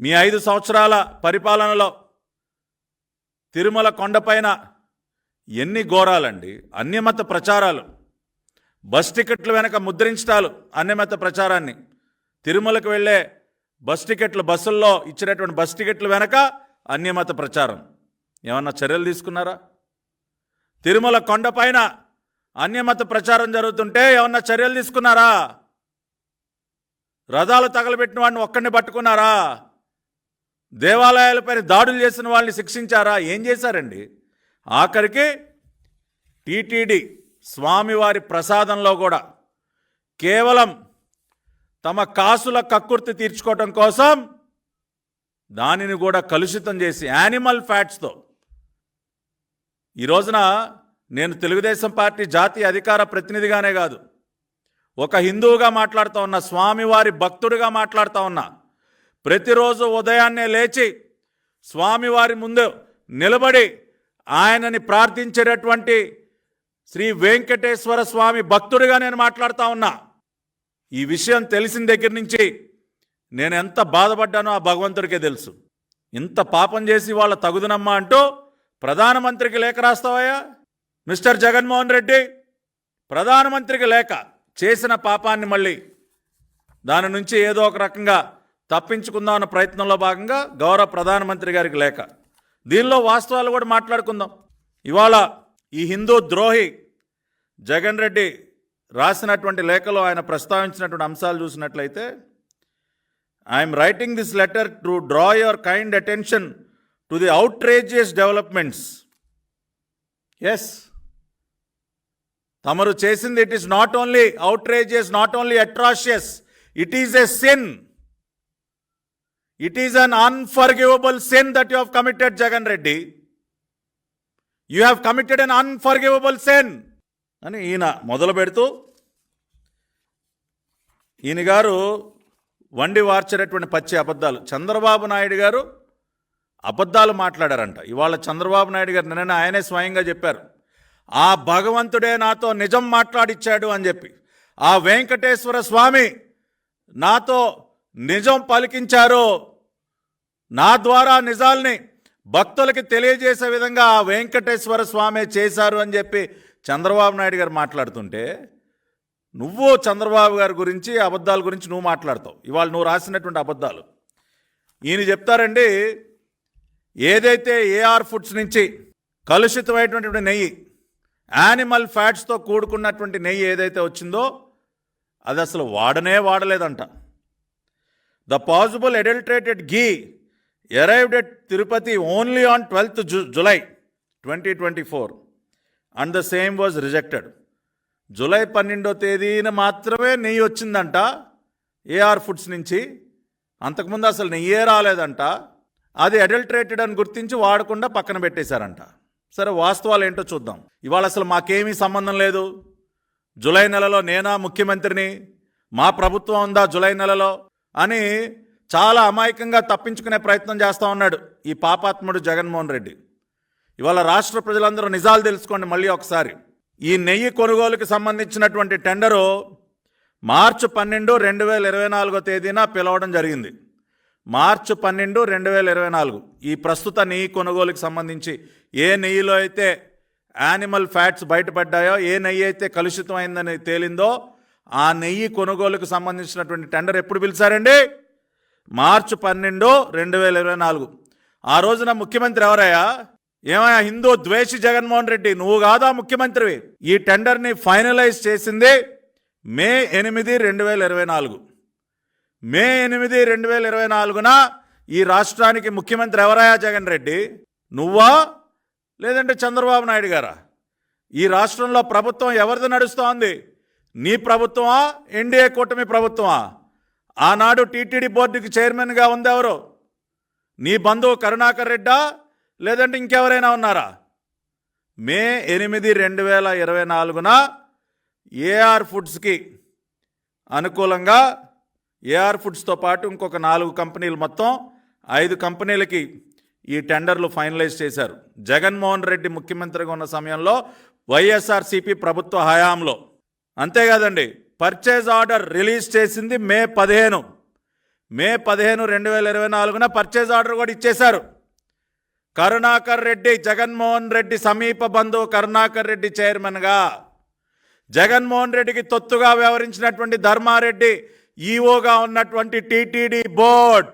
మీ ఐదు సంవత్సరాల పరిపాలనలో తిరుమల కొండపైన ఎన్ని ఘోరాలండి అన్యమత ప్రచారాలు బస్ టికెట్లు వెనక ముద్రించటాలు అన్యమత ప్రచారాన్ని. తిరుమలకు వెళ్ళే బస్ టికెట్లు బస్సుల్లో ఇచ్చినటువంటి బస్ టికెట్లు వెనక అన్యమత ప్రచారం. ఏమన్నా చర్యలు తీసుకున్నారా? తిరుమల కొండపైన అన్యమత ప్రచారం జరుగుతుంటే ఏమన్నా చర్యలు తీసుకున్నారా? రథాలు తగలబెట్టిన వాడిని ఒక్కడిని పట్టుకున్నారా? దేవాలయాలపైన దాడులు చేసిన వాళ్ళని శిక్షించారా? ఏం చేశారండి? ఆఖరికి టీటీడీ స్వామివారి ప్రసాదంలో కూడా కేవలం తమ కాసుల కక్కుర్తి తీర్చుకోవటం కోసం దానిని కూడా కలుషితం చేసి యానిమల్ ఫ్యాట్స్తో ఈ రోజున నేను తెలుగుదేశం పార్టీ జాతీయ అధికార ప్రతినిధిగానే కాదు ఒక హిందువుగా మాట్లాడుతూ ఉన్నా స్వామివారి భక్తుడిగా మాట్లాడుతూ ఉన్నా ప్రతిరోజు ఉదయాన్నే లేచి స్వామివారి ముందు నిలబడి ఆయనని ప్రార్థించేటటువంటి శ్రీ వెంకటేశ్వర స్వామి భక్తుడిగా నేను మాట్లాడుతూ ఉన్నా. ఈ విషయం తెలిసిన దగ్గర నుంచి నేను ఎంత బాధపడ్డానో ఆ భగవంతుడికే తెలుసు. ఇంత పాపం చేసి వాళ్ళ తగుదనమ్మా అంటూ ప్రధానమంత్రికి లేఖ రాస్తావయ్యా? మిస్టర్ జగన్మోహన్ రెడ్డి ప్రధానమంత్రికి లేఖ చేసిన పాపాన్ని మళ్ళీ దాని నుంచి ఏదో ఒక రకంగా తప్పించుకుందాం అన్న ప్రయత్నంలో భాగంగా గౌరవ ప్రధానమంత్రి గారికి లేఖ. దీనిలో వాస్తవాలు కూడా మాట్లాడుకుందాం. ఇవాళ ఈ హిందూ ద్రోహి జగన్ రెడ్డి రాసినటువంటి లేఖలో ఆయన ప్రస్తావించినటువంటి అంశాలు చూసినట్లయితే I'm writing this letter to draw your kind attention to the outrageous developments as తమరు చేసింది it is not only outrageous not only atrocious it is a sin it is an unforgivable sin that you uh committed Jagan Reddy you have committed an unforgivable sin అని ఈయన మొదలు పెడుతూ ఈయన గారు వండి వార్చేటటువంటి పచ్చి అబద్ధాలు. చంద్రబాబు నాయుడు గారు అబద్ధాలు మాట్లాడారంట. ఇవాళ చంద్రబాబు నాయుడు గారు నిన్న ఆయనే స్వయంగా చెప్పారు. ఆ భగవంతుడే నాతో నిజం మాట్లాడిచ్చాడు అని చెప్పి. ఆ వెంకటేశ్వర స్వామి నాతో నిజం పలికించారు. నా ద్వారా నిజాల్ని భక్తులకి తెలియజేసే విధంగా ఆ వెంకటేశ్వర స్వామి చేశారు అని చెప్పి చంద్రబాబు నాయుడు గారు మాట్లాడుతుంటే నువ్వు చంద్రబాబు గారి గురించి అబద్ధాల గురించి నువ్వు మాట్లాడతావు. ఇవాళ నువ్వు రాసినటువంటి అబద్ధాలు. ఈయన చెప్తారండి ఏదైతే ఏఆర్ ఫుడ్స్ నుంచి కలుషితమైనటువంటి నెయ్యి యానిమల్ ఫ్యాట్స్తో కూడుకున్నటువంటి నెయ్యి ఏదైతే వచ్చిందో అది అసలు వాడనే వాడలేదంట. The possible adulterated ghee arrived at Tirupati only on twelfth July twenty twenty four and the same was rejected July పన్నెండో తేదీన మాత్రమే నెయ్యి వచ్చిందంట ఏఆర్ ఫుడ్స్ నుంచి. అంతకుముందు అసలు నెయ్యే రాలేదంట. అది అడల్ట్రేటెడ్ అని గుర్తించి వాడకుండా పక్కన పెట్టేశారంట. సరే వాస్తవాలు ఏంటో చూద్దాం. ఇవాళ అసలు మాకేమీ సంబంధం లేదు. జూలై నెలలో నేనా ముఖ్యమంత్రిని? మా ప్రభుత్వం ఉందా జూలై నెలలో? అని చాలా అమాయకంగా తప్పించుకునే ప్రయత్నం చేస్తూ ఉన్నాడు ఈ పాపాత్ముడు జగన్మోహన్ రెడ్డి. ఇవాళ రాష్ట్ర ప్రజలందరూ నిజాలు తెలుసుకోండి మళ్ళీ ఒకసారి. ఈ నెయ్యి కొనుగోలుకి సంబంధించినటువంటి టెండరు మార్చి పన్నెండు రెండు వేల ఇరవై నాలుగో తేదీన పిలవడం జరిగింది. మార్చి పన్నెండు రెండు వేల ఇరవై నాలుగు. ఈ ప్రస్తుత నెయ్యి కొనుగోలుకి సంబంధించి ఏ నెయ్యిలో అయితే యానిమల్ ఫ్యాట్స్ బయటపడ్డాయో ఏ నెయ్యి అయితే కలుషితమైందని తేలిందో ఆ నెయ్యి కొనుగోలుకు సంబంధించినటువంటి టెండర్ ఎప్పుడు పిలిచారండి? మార్చి పన్నెండు రెండు వేల ఇరవై నాలుగు. ఆ రోజున ముఖ్యమంత్రి ఎవరయ్యా? ఏమయ్యా హిందూ ద్వేషి జగన్మోహన్ రెడ్డి నువ్వు కాదా ముఖ్యమంత్రివి? ఈ టెండర్ని ఫైనలైజ్ చేసింది మే ఎనిమిది రెండు వేల ఇరవై నాలుగు. మే ఎనిమిది రెండు వేల ఇరవై నాలుగున ఈ రాష్ట్రానికి ముఖ్యమంత్రి ఎవరయ్యా జగన్ రెడ్డి? నువ్వా? లేదంటే చంద్రబాబు నాయుడు గారా? ఈ రాష్ట్రంలో ప్రభుత్వం ఎవరిది నడుస్తోంది? నీ ప్రభుత్వమా? ఎన్డీఏ కూటమి ప్రభుత్వమా? ఆనాడు టీటీడీ బోర్డుకి చైర్మన్గా ఉంది ఎవరు నీ బంధువు కరుణాకర్ రెడ్డా? లేదంటే ఇంకెవరైనా ఉన్నారా? మే ఎనిమిది రెండు వేల ఇరవై నాలుగున ఏఆర్ ఫుడ్స్కి అనుకూలంగా ఏఆర్ ఫుడ్స్తో పాటు ఇంకొక నాలుగు కంపెనీలు మొత్తం ఐదు కంపెనీలకి ఈ టెండర్లు ఫైనలైజ్ చేశారు. జగన్మోహన్ రెడ్డి ముఖ్యమంత్రిగా ఉన్న సమయంలో వైఎస్ఆర్సీపీ ప్రభుత్వ హయాంలో. అంతేకాదండి పర్చేజ్ ఆర్డర్ రిలీజ్ చేసింది మే పదిహేను. మే పదిహేను రెండు వేల ఇరవై నాలుగున పర్చేజ్ ఆర్డర్ కూడా ఇచ్చేశారు. కరుణాకర్ రెడ్డి జగన్మోహన్ రెడ్డి సమీప బంధువు కరుణాకర్ రెడ్డి చైర్మన్గా. జగన్మోహన్ రెడ్డికి తొత్తుగా వ్యవహరించినటువంటి ధర్మారెడ్డి ఈఓగా ఉన్నటువంటి టీటీడీ బోర్డ్.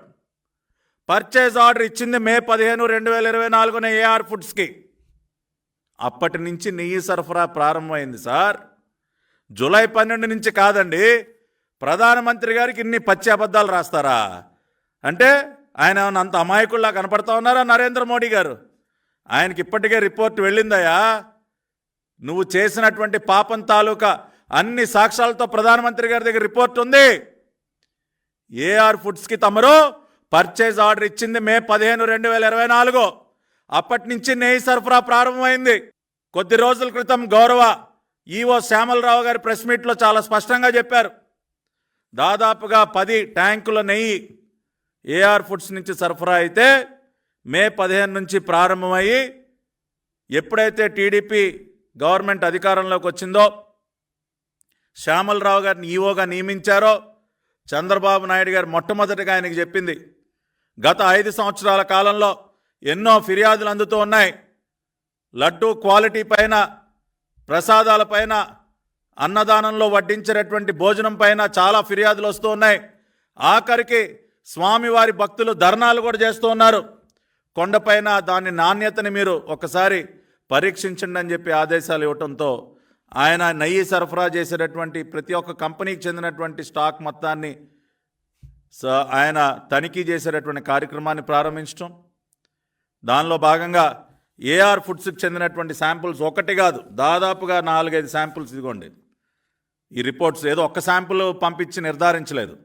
పర్చేజ్ ఆర్డర్ ఇచ్చింది మే పదిహేను రెండు వేల ఇరవై నాలుగున ఏఆర్ ఫుడ్స్కి అప్పటి నుంచి నెయ్యి సరఫరా ప్రారంభమైంది సార్. జూలై పన్నెండు నుంచి కాదండి ప్రధానమంత్రి గారికి ఇన్ని పచ్చి అబద్ధాలు రాస్తారా? అంటే ఆయన అంత అమాయకుల్లా కనపడతా ఉన్నారా నరేంద్ర మోడీ గారు? ఆయనకి ఇప్పటికే రిపోర్ట్ వెళ్ళిందయ్యా. నువ్వు చేసినటువంటి పాపం తాలూకా అన్ని సాక్ష్యాలతో ప్రధానమంత్రి గారి దగ్గర రిపోర్ట్ ఉంది. ఏఆర్ ఫుడ్స్కి తమరు పర్చేజ్ ఆర్డర్ ఇచ్చింది మే పదిహేను రెండు వేల ఇరవై నాలుగు. అప్పటి నుంచి నెయ్యి సరఫరా ప్రారంభమైంది. కొద్ది రోజుల క్రితం గౌరవ ఈఓ శ్యామలరావు గారి ప్రెస్ మీట్లో చాలా స్పష్టంగా చెప్పారు. దాదాపుగా పది ట్యాంకుల నెయ్యి ఏఆర్ ఫుడ్స్ నుంచి సరఫరా అయితే మే పదిహేను నుంచి ప్రారంభమయ్యి ఎప్పుడైతే టీడీపీ గవర్నమెంట్ అధికారంలోకి వచ్చిందో శ్యామలరావు గారిని ఈఓగా నియమించారో చంద్రబాబు నాయుడు గారు మొట్టమొదటిగా ఆయనకి చెప్పింది గత ఐదు సంవత్సరాల కాలంలో ఎన్నో ఫిర్యాదులు అందుతూ ఉన్నాయి. లడ్డు క్వాలిటీ పైన ప్రసాదాల పైన అన్నదానంలో వడ్డించేటటువంటి భోజనం పైన చాలా ఫిర్యాదులు వస్తూ ఉన్నాయి. ఆఖరికి స్వామివారి భక్తులు ధర్నాలు కూడా చేస్తూ ఉన్నారు. కొండపైన దాని నాణ్యతని మీరు ఒకసారి పరీక్షించండి అని చెప్పి ఆదేశాలు ఇవ్వటంతో ఆయన నెయ్యి సరఫరా చేసేటటువంటి ప్రతి ఒక్క కంపెనీకి చెందినటువంటి స్టాక్ మొత్తాన్ని స- ఆయన తనిఖీ చేసేటటువంటి కార్యక్రమాన్ని ప్రారంభించడం దానిలో భాగంగా ఏఆర్ ఫుడ్స్కి చెందినటువంటి శాంపుల్స్ ఒకటి కాదు. దాదాపుగా నాలుగైదు శాంపుల్స్ ఇదిగోండి. ఈ రిపోర్ట్స్ ఏదో ఒక్క శాంపుల్ పంపించి నిర్ధారించలేదు.